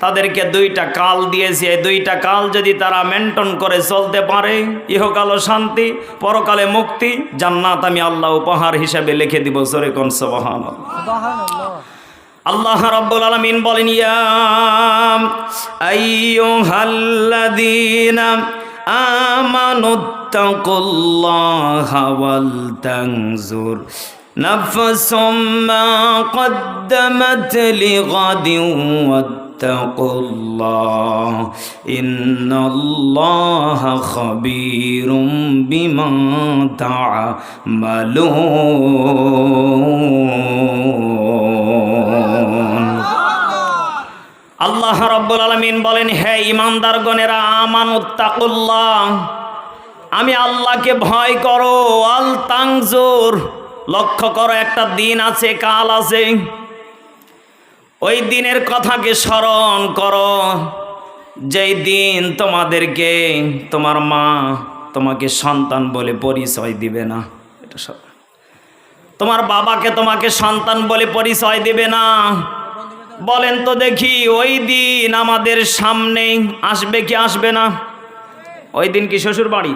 তাদেরকে দুইটা কাল দিয়েছি এই দুইটা কাল যদি তারা মেনটেন করে চলতে পারে ইহকালও শান্তি পরকালে মুক্তি জান্নাত আমি আল্লাহ উপহার হিসেবে লিখে দিব সরে কোন সবহান আল্লাহ রাব্বুল আলামিন বলেন ইয়া আইয়ুহাল্লাযীনা আমানুত্তাকুল্লাহা ওয়াল তানজুর নাফসুম মা قدمت لغد واتقوا الله إن الله خبير بما تعملون আল্লাহ রব্বুল আলমিন বলেন হে ইমানদারগণেরা আমানুত্তাকুল্লাহ আমি আল্লাহকে ভয় করো আল তাংজুর লক্ষ্য করো একটা দিন আছে কাল আছে ওই দিনের কথাকে স্মরণ করো। যেই দিন তোমাদেরকে, তোমার মা তোমাকে সন্তান বলে পরিচয় দিবে না। এটা সব- তোমার বাবাকে তোমাকে সন্তান বলে পরিচয় দিবে না। বলেন তো দেখি, ওই দিন আমাদের সামনে আসবে কি আসবে না? ওই দিন কি শ্বশুর বাড়ি?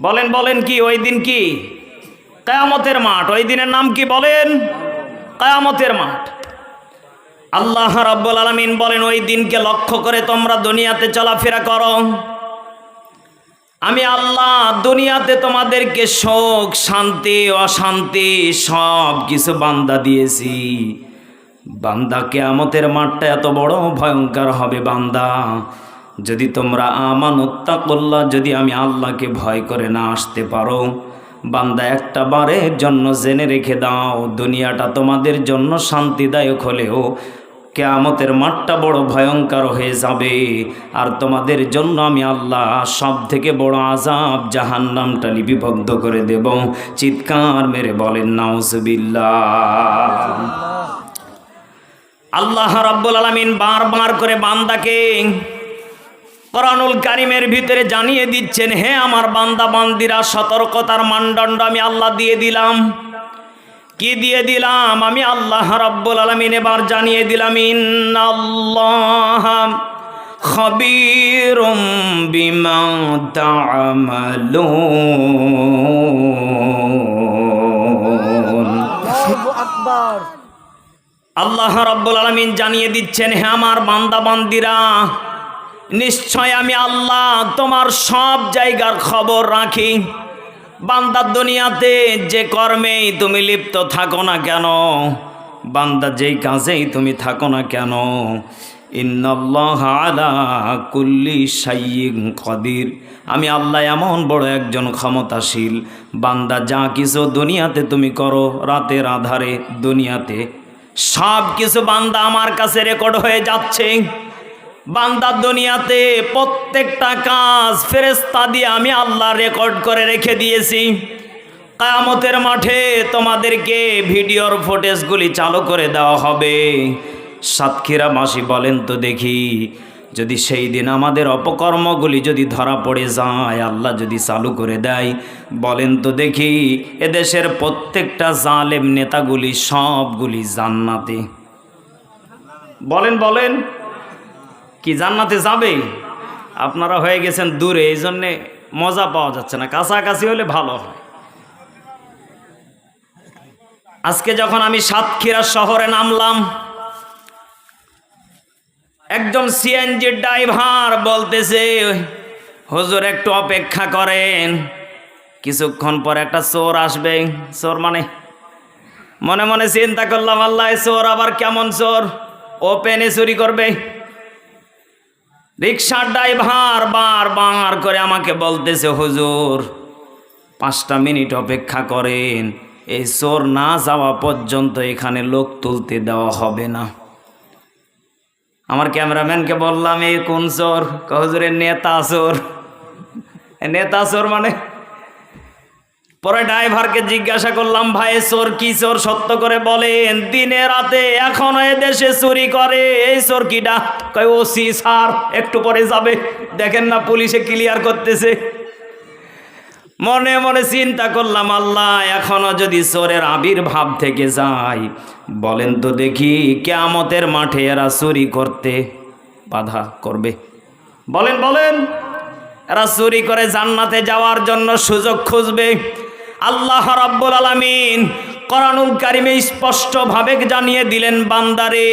বলেন বলেন কি, ওই দিন কি? কায়ামতের মাঠ। ওই দিনের নাম কি বলেন? কায়ামতের মাঠ। আল্লাহ রাব্বুল আলামিন বলেন, ওই দিনকে লক্ষ্য করে তোমরা দুনিয়াতে চলাফেরা করো। আমি আল্লাহ দুনিয়াতে তোমাদেরকে শোক শান্তি, অশান্তি সব কিছু বান্দা দিয়েছি। বান্দা কেয়ামতের মাঠটা এত বড় ভয়ঙ্কর হবে বান্দা। যদি তোমরা আমানত্তা করলা যদি আমি আল্লাহকে ভয় করে না আসতে পারো বান্দা একটা বারের জন্য জেনে রেখে দাও, দুনিয়াটা তোমাদের জন্য শান্তিদায়ক হলেও কেয়ামতের মাঠটা বড় ভয়ঙ্কর হয়ে যাবে। আর তোমাদের জন্য আমি আল্লাহ সব থেকে বড় আজাব জাহান্নামটা লিপিবদ্ধ করে দেব। চিৎকার মেরে বলেন, নাউজবিল্লাহ। আল্লাহ রাব্বুল আলামিন বারবার করে বান্দাকে কোরআনুল কারিমের ভিতরে জানিয়ে দিচ্ছেন হে আমার বান্দা বান্দিরা সতর্কতার মানদণ্ড আমি আল্লাহ দিয়ে দিলাম। কি দিয়ে দিলাম? আমি আল্লাহ রাব্বুল আলামিন এবার জানিয়ে দিলাম ইন্নাল্লাহ খবীরুম বিমা তা'মালুন আকবার। আল্লাহ রাব্বুল আলামিন জানিয়ে দিচ্ছেন হে আমার বান্দা বান্দিরা নিশ্চয় আমি আল্লাহ তোমার সব জায়গার খবর রাখি। বান্দার দুনিয়াতে যে কর্মেই তুমি লিপ্ত থাকো না কেন, বান্দা যেই কাজেই তুমি থাকো না কেন কুল্লি আমি আল্লাহ এমন বড় একজন ক্ষমতাশীল, বান্দা যা কিছু দুনিয়াতে তুমি করো, রাতের আধারে দুনিয়াতে সব কিছু বান্দা আমার কাছে রেকর্ড হয়ে যাচ্ছে। বান্দা দুনিয়াতে প্রত্যেকটা কাজ ফেরেস্তা দিয়ে আমি আল্লাহ রেকর্ড করে রেখে দিয়েছি। কায়ামতের মাঠে তোমাদেরকে ভিডিওর ফুটেজগুলি চালু করে দেওয়া হবে। সাতক্ষীরা মাসি বলেন তো দেখি, যদি সেই দিন আমাদের অপকর্মগুলি যদি ধরা পড়ে যায়, আল্লাহ যদি চালু করে দেয়। বলেন তো দেখি, এদেশের প্রত্যেকটা জালেম নেতাগুলি সবগুলি জান্নাতে। বলেন বলেন। কি জান্নাতে যাবে আপনারা হয়ে গেছেন দূরে এই জন্যে মজা পাওয়া যাচ্ছে না, কাছাকাছি হলে ভালো হয়। আজকে যখন আমি সাতক্ষীরা শহরে নামলাম, একজন সিএনজি ড্রাইভার বলতেছে, হুজুর, একটু অপেক্ষা করেন, কিছুক্ষণ পর একটা চোর আসবে। চোর মানে? মনে মনে চিন্তা করলাম, আল্লাহ চোর আবার কেমন চোর? ওপেনে চুরি করবে। রিক্সার ড্রাইভার বার বার করে আমাকে বলতেছে, হুজুর, পাঁচটা মিনিট অপেক্ষা করেন। এই চোর না যাওয়া পর্যন্ত এখানে লোক তুলতে দেওয়া হবে না। আমার ক্যামেরাম্যানকে বললাম এই কোন চোর? হুজুরের নেতা চোর। নেতা চোর মানে পরে ড্রাইভারকে জিজ্ঞাসা করলাম, ভাই চোর কি চোর? সত্য করে বলেন, দিনে রাতে এখনও দেশে চুরি করে। এই চোর কিটা কয় ওসি স্যার, একটু পরে যাবে। দেখেন না, পুলিশে ক্লিয়ার করতেছে। মনে মনে চিন্তা করলাম, আল্লাহ, এখনও যদি চোরের আবির্ভাব থেকে যায়, বলেন তো দেখি কেয়ামতের মাঠে এরা চুরি করতে বাধা করবে। বলেন বলেন, এরা চুরি করে জান্নাতে যাওয়ার জন্য সুযোগ খুঁজবে। আল্লাহ রাব্বুল আলামিন কোরআনুল কারিমে স্পষ্টভাবে জানিয়ে দিলেন বান্দারে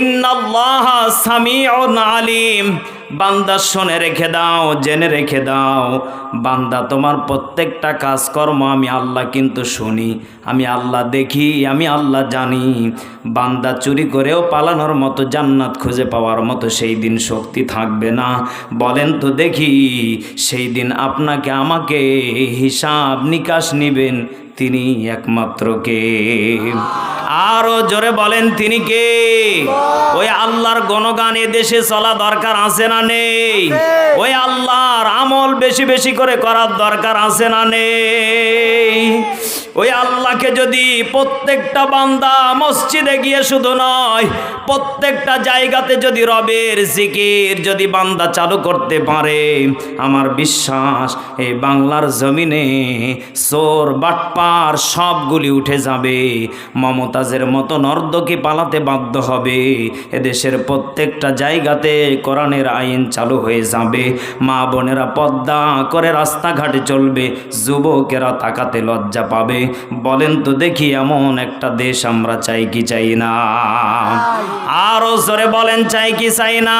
ইন্নাল্লাহ সামিউন আলিম। বান্দা শুনে রেখে দাও, জেনে রেখে দাও, বান্দা তোমার প্রত্যেকটা কাজকর্ম আমি আল্লাহ কিন্তু শুনি, আমি আল্লাহ দেখি, আমি আল্লাহ জানি। বান্দা চুরি করেও পালানোর মতো জান্নাত খুঁজে পাওয়ার মতো সেই দিন শক্তি থাকবে না। বলেন তো দেখি, সেই দিন আপনাকে আমাকে হিসাব নিকাশ নিবেন, তিনি একমাত্র কে? আরও জোরে বলেন, তিনি কে? ওই আল্লাহর গণগান দেশে চলা দরকার আছে না নেই? ওই আল্লাহর আমল বেশি বেশি করে করার দরকার আছে না নেই? ওই আল্লাহকে যদি প্রত্যেকটা বান্দা মসজিদে গিয়ে শুধু নয়, প্রত্যেকটা জায়গাতে যদি রবের জিকির যদি বান্দা চালু করতে পারে, আমার বিশ্বাস এই বাংলার জমিনে সোর বাটপার সবগুলি উঠে যাবে। মমতাজের মতো নর্দকে পালাতে বাধ্য হবে। এদেশের প্রত্যেকটা জায়গাতে কোরআনের আইন চালু হয়ে যাবে। মা বোনেরা পদ্মা করে রাস্তাঘাটে চলবে, যুবকেরা তাকাতে লজ্জা পাবে। বলেন তো দেখি এমন একটা দেশ আমরা চাই কি চাই না। আরও জোরে বলেন চাই কি চাই না।